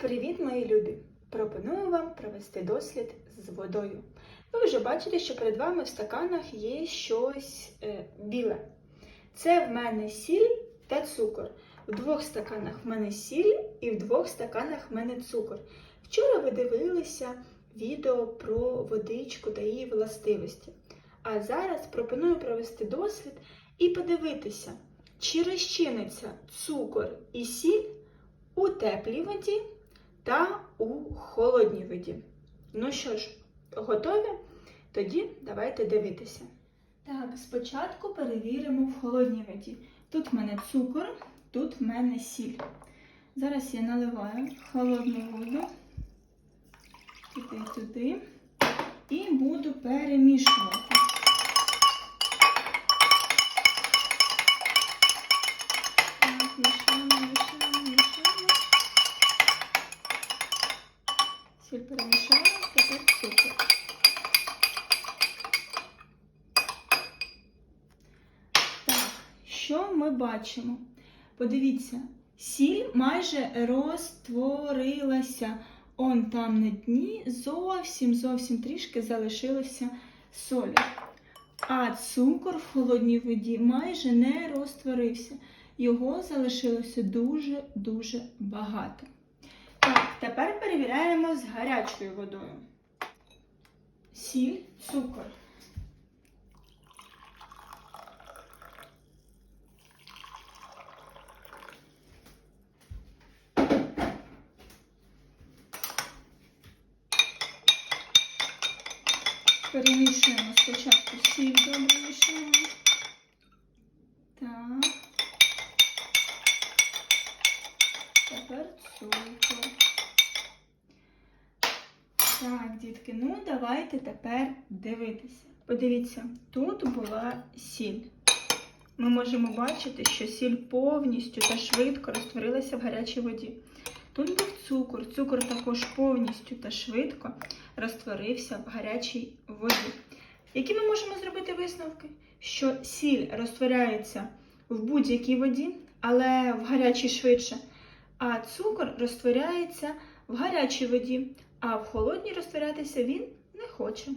Привіт, мої любі! Пропоную вам провести дослід з водою. Ви вже бачите, що перед вами в стаканах є щось е, біле. Це в мене сіль та цукор. В двох стаканах в мене сіль і в двох стаканах в мене цукор. Вчора ви дивилися відео про водичку та її властивості. А зараз пропоную провести дослід і подивитися, чи розчиниться цукор і сіль у теплій воді та у холодній воді. Ну що ж, готові? Тоді давайте дивитися. Так, спочатку перевіримо в холодній воді. Тут в мене цукор, тут в мене сіль. Зараз я наливаю холодну воду туди, туди і буду перемішувати. Сіль перемішала, тепер цукор. Так, що ми бачимо? Подивіться, сіль майже розтворилася. Он там на дні зовсім зовсім трішки залишилося солі. А цукор в холодній воді майже не розтворився. Його залишилося дуже-дуже багато. Тепер перевіряємо з гарячою водою. Сіль, цукор. Перемішуємо спочатку сіль, добре мішаємо. Так. Тепер цукор. Так, дітки, ну давайте тепер дивитися. Подивіться, тут була сіль. Ми можемо бачити, що сіль повністю та швидко розтворилася в гарячій воді. Тут був цукор. Цукор також повністю та швидко розтворився в гарячій воді. Які ми можемо зробити висновки? Що сіль розтворяється в будь-якій воді, але в гарячій швидше, а цукор розтворяється в гарячій воді, а в холодній розтворятися він не хоче.